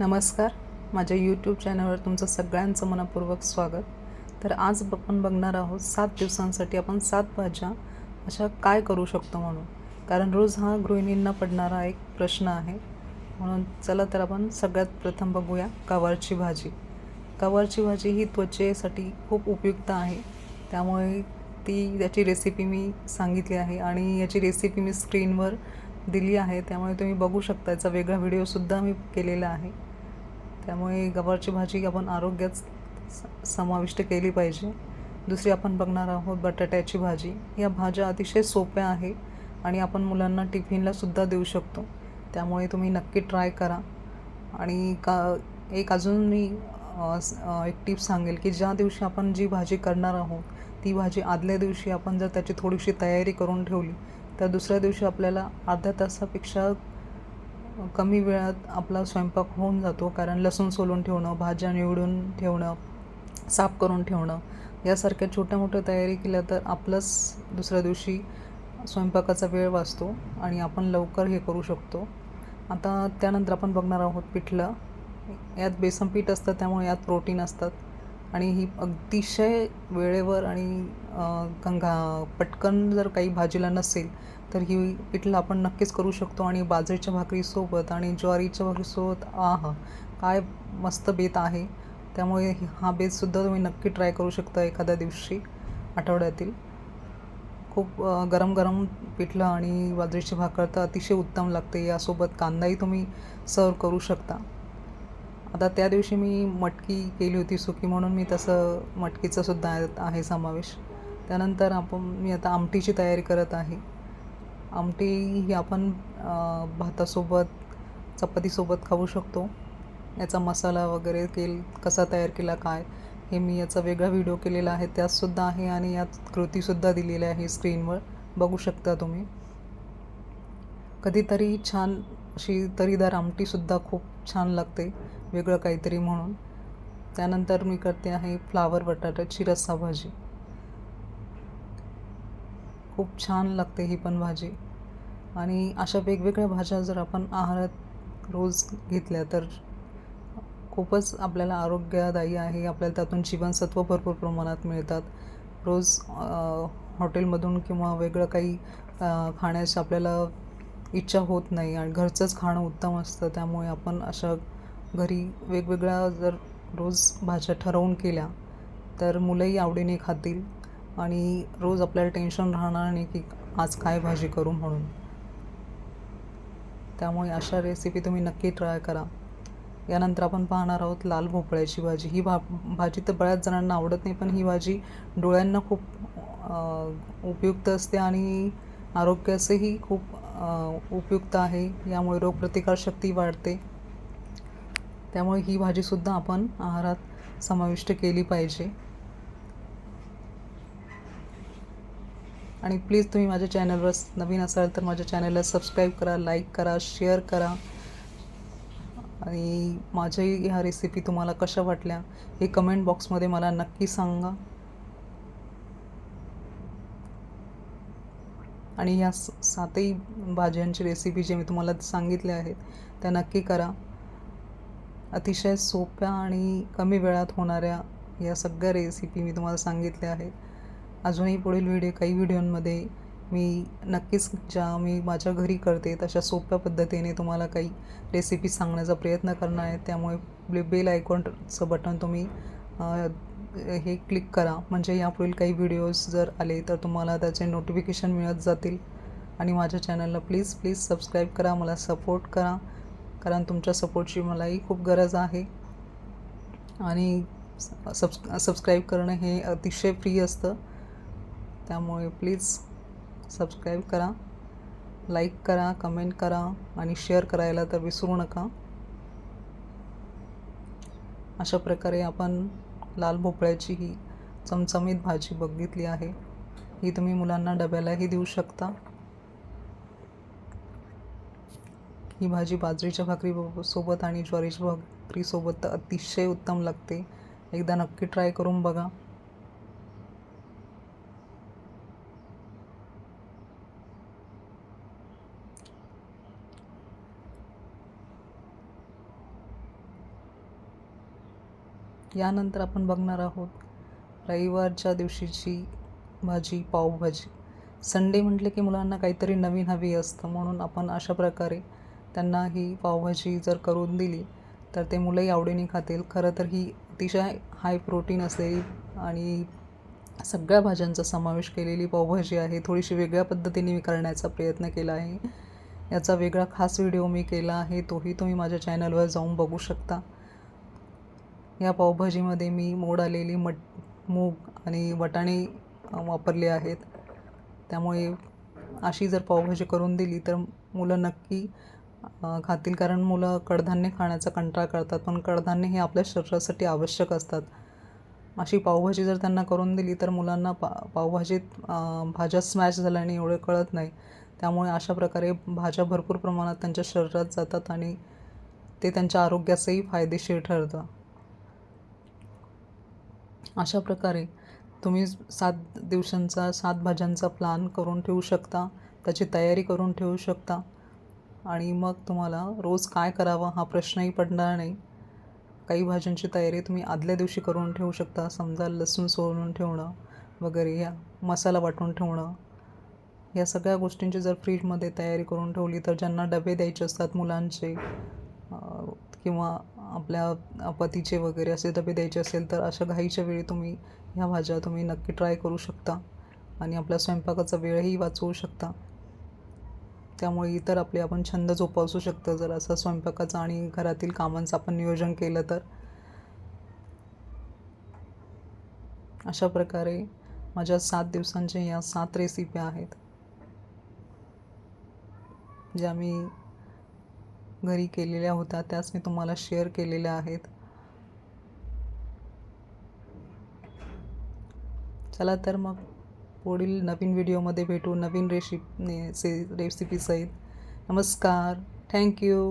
नमस्कार. माझ्या यूट्यूब चॅनलवर तुमचं सगळ्यांचं मनपूर्वक स्वागत. तर आज आपण बघणार आहोत सात दिवसांसाठी आपण सात भाज्या अशा काय करू शकतो म्हणून. कारण रोज हा गृहिणींना पडणारा एक प्रश्न आहे. म्हणून चला तर आपण सगळ्यात प्रथम बघूया गवारची भाजी. गवारची भाजी ही त्वचेसाठी खूप उपयुक्त आहे. त्यामुळे ती याची रेसिपी मी सांगितली आहे आणि याची रेसिपी मी स्क्रीनवर दिली आहे त्यामुळे तुम्ही बघू शकता. याचा वेगळा व्हिडिओसुद्धा मी केलेला आहे. त्यामुळे गवारची भाजी आपण आरोग्यात स- समाविष्ट केली पाहिजे. दुसरी आपण बघणार आहोत बटाट्याची भाजी. या भाज्या अतिशय सोप्या आहे आणि आपण मुलांना टिफिनलासुद्धा देऊ शकतो. त्यामुळे तुम्ही नक्की ट्राय करा. आणि का एक अजून मी एक टिप सांगेल की ज्या दिवशी आपण जी भाजी करणार आहोत ती भाजी आदल्या दिवशी आपण जर त्याची थोडीशी तयारी करून ठेवली तर दुसऱ्या दिवशी आपल्याला अर्ध्या तासापेक्षा कमी वेळात आपला स्वयंपाक होऊन जातो. कारण लसूण सोलून ठेवणं भाज्या निवडून ठेवणं साफ करून ठेवणं यासारख्या छोट्या मोठ्या तयारी केल्या तर आपलंच दुसऱ्या दिवशी स्वयंपाकाचा वेळ वाचतो आणि आपण लवकर हे करू शकतो. आता त्यानंतर आपण बघणार आहोत पिठलं. यात बेसन पीठ असतं त्यामुळे यात प्रोटीन असतात. आणि ही अतिशय वेळेवर आणि गंगा पटकन जर काही भाजीला नसेल तर ही पिठलं आपण नक्कीच करू शकतो. आणि बाजरीच्या भाकरीसोबत आणि ज्वारीच्या भाकरीसोबत आहा काय मस्त बेत आहे. त्यामुळे हा बेतसुद्धा तुम्ही नक्की ट्राय करू शकता एखाद्या दिवशी आठवड्यातील. खूप गरम गरम पिठलं आणि बाजरीची भाकर तर अतिशय उत्तम लागते. यासोबत कांदाही तुम्ही सर्व करू शकता. आता त्या दिवशी मी मटकी केली होती सुकी म्हणून मी तसं मटकीचं सुद्धा आहे- समावेश. त्यानंतर आपण मी आता आमटीची तयारी करत आहे. आमटी ही आपण भातासोबत चपातीसोबत खाऊ शकतो. याचा मसाला वगैरे केल कसा तयार केला काय हे मी याचा वेगळा व्हिडिओ केलेला आहे. त्यातसुद्धा आहे आणि यात कृतीसुद्धा दिलेली आहे स्क्रीनवर. बघू शकता तुम्ही. कधीतरी छान अशी तरीदार आमटीसुद्धा खूप छान लागते वेगळं काहीतरी म्हणून. त्यानंतर मी करते आहे फ्लावर बटाट्याची रस्सा भाजी. खूप छान लागते ही पण भाजी. आणि अशा वेगवेगळ्या भाज्या जर आपण आहारात रोज घेतल्या तर खूपच आपल्याला आरोग्यदायी आहे आपल्याला त्यातून जीवनसत्व भरपूर प्रमाणात मिळतात. रोज हॉटेलमधून किंवा वेगळं काही अ, खाण्याची आपल्याला इच्छा होत नाही आणि घरचंच खाणं उत्तम असतं. त्यामुळे आपण अशा घरी वेगवेगळ्या जर रोज भाज्या ठरवून केल्या तर मुलंही आवडीने खातील आणि रोज आपल्याला टेन्शन राहणार नाही की आज काय भाजी करू म्हणून. त्यामुळे अशा रेसिपी तुम्ही नक्की ट्राय करा. यानंतर आपण पाहणार आहोत लाल भोपळ्याची भाजी. ही भा भाजी तर बऱ्याच जणांना आवडत नाही पण ही भाजी डोळ्यांना खूप उपयुक्त असते आणि आरोग्यासही खूप उपयुक्त आहे. यामुळे रोगप्रतिकारशक्ती वाढते. त्यामुळे ही भाजीसुद्धा आपण आहारात समाविष्ट केली पाहिजे. आणि प्लीज तुम्ही माझ्या चॅनलवर नवीन असाल तर माझ्या चॅनलला सबस्क्राईब करा लाईक करा शेअर करा. आणि माझ्याही ह्या रेसिपी तुम्हाला कशा वाटल्या हे कमेंट बॉक्समध्ये मला नक्की सांगा. आणि या स- सातही भाज्यांची रेसिपी जे मी तुम्हाला सांगितल्या आहेत त्या नक्की करा. अतिशय सोप्या आणि कमी वेळात होणाऱ्या या सगळ्या रेसिपी मी तुम्हाला सांगितल्या आहेत. अजूनही पुढील व्हिडिओ काही व्हिडिओंमध्ये मी नक्कीच ज्या मी माझ्या घरी करते तशा सोप्या पद्धतीने तुम्हाला काही रेसिपी सांगण्याचा प्रयत्न करणार आहे. त्यामुळे बेल आयकॉनचं बटन तुम्ही हे क्लिक करा. म्हणजे यापुढील काही व्हिडिओज जर आले तर तुम्हाला त्याचे नोटिफिकेशन मिळत जातील. आणि माझ्या चॅनलला प्लीज प्लीज सबस्क्राईब करा. मला सपोर्ट करा. कारण तुमच्या सपोर्टची मलाही खूप गरज आहे. आणि सबस् सबस्क्राईब करणं हे अतिशय फ्री असतं. त्यामुळे प्लीज सबस्क्राईब करा. लाईक करा कमेंट करा आणि शेअर करायला तर विसरू नका. अशा प्रकारे आपण लाल भोपळ्याची ही चमचमीत भाजी बघितली आहे. ही तुम्ही मुलांना डब्यालाही देऊ शकता. ही भाजी बाजरीच्या भाकरी सोबत आणि ज्वारीच्या भाकरीसोबत तर अतिशय उत्तम लागते. एकदा नक्की ट्राय करून बघा. यानंतर आपण बघणार आहोत रविवारच्या दिवशीची भाजी पावभाजी. संडे म्हटले की मुलांना काहीतरी नवीन हवी असतं म्हणून आपण अशा प्रकारे त्यांना ही पावभाजी जर करून दिली तर ते मुलंही आवडीने खातील. खरं तर ही अतिशय हाय प्रोटीन असलेली आणि सगळ्या भाज्यांचा समावेश केलेली पावभाजी आहे. थोडीशी वेगळ्या पद्धतीने मी करण्याचा प्रयत्न केला आहे. याचा वेगळा खास व्हिडिओ मी केला आहे तोही तुम्ही माझ्या चॅनलवर जाऊन बघू शकता. या पावभाजीमध्ये मी मोड आलेली मट मूग आणि वटाणे वापरले आहेत. त्यामुळे अशी जर पावभाजी करून दिली तर मुलं नक्की खातील. कारण मुलं कडधान्य खाण्याचा कंटाळा करतात पण कडधान्य हे आपल्या शरीरासाठी आवश्यक असतात. अशी पावभाजी जर त्यांना करून दिली तर मुलांना पा पावभाजीत भाज्या स्मॅश झाल्याने एवढे कळत नाही. त्यामुळे अशा प्रकारे भाज्या भरपूर प्रमाणात त्यांच्या शरीरात जातात आणि ते त्यांच्या आरोग्यासही फायदेशीर ठरतं. अशा प्रकारे तुम्ही सात दिवसांचा सात भाज्यांचा प्लान करून ठेवू शकता. त्याची तयारी करून ठेवू शकता. आणि मग तुम्हाला रोज काय करावं हा प्रश्नही पडणार नाही. काही भाज्यांची तयारी तुम्ही आदल्या दिवशी करून ठेवू शकता. समजा लसूण सोलून ठेवणं वगैरे या मसाला वाटून ठेवणं. या सगळ्या गोष्टींची जर फ्रीजमध्ये तयारी करून ठेवली तर ज्यांना डबे द्यायचे असतात मुलांचे किंवा आपल्या पतीचे वगैरे असे डबे द्यायचे असेल तर अशा घाईच्या वेळी तुम्ही ह्या भाज्या तुम्ही नक्की ट्राय करू शकता. आणि आपल्या स्वयंपाकाचा वेळही वाचवू शकता. त्यामुळे इतर आपले आपण छंद जोपासू शकतो. जर असं स्वयंपाकाचं आणि घरातील कामांचं आपण नियोजन केलं तर. अशा प्रकारे माझ्या सात दिवसांच्या या सात रेसिपी आहेत. ज्या मी घरी केलेल्या होत्या त्याच मी तुम्हाला शेअर केलेल्या आहेत. चला तर मग पुढील नवीन व्हिडिओमध्ये भेटू नवीन रेसिपी रेसिपीसहित नमस्कार. थँक्यू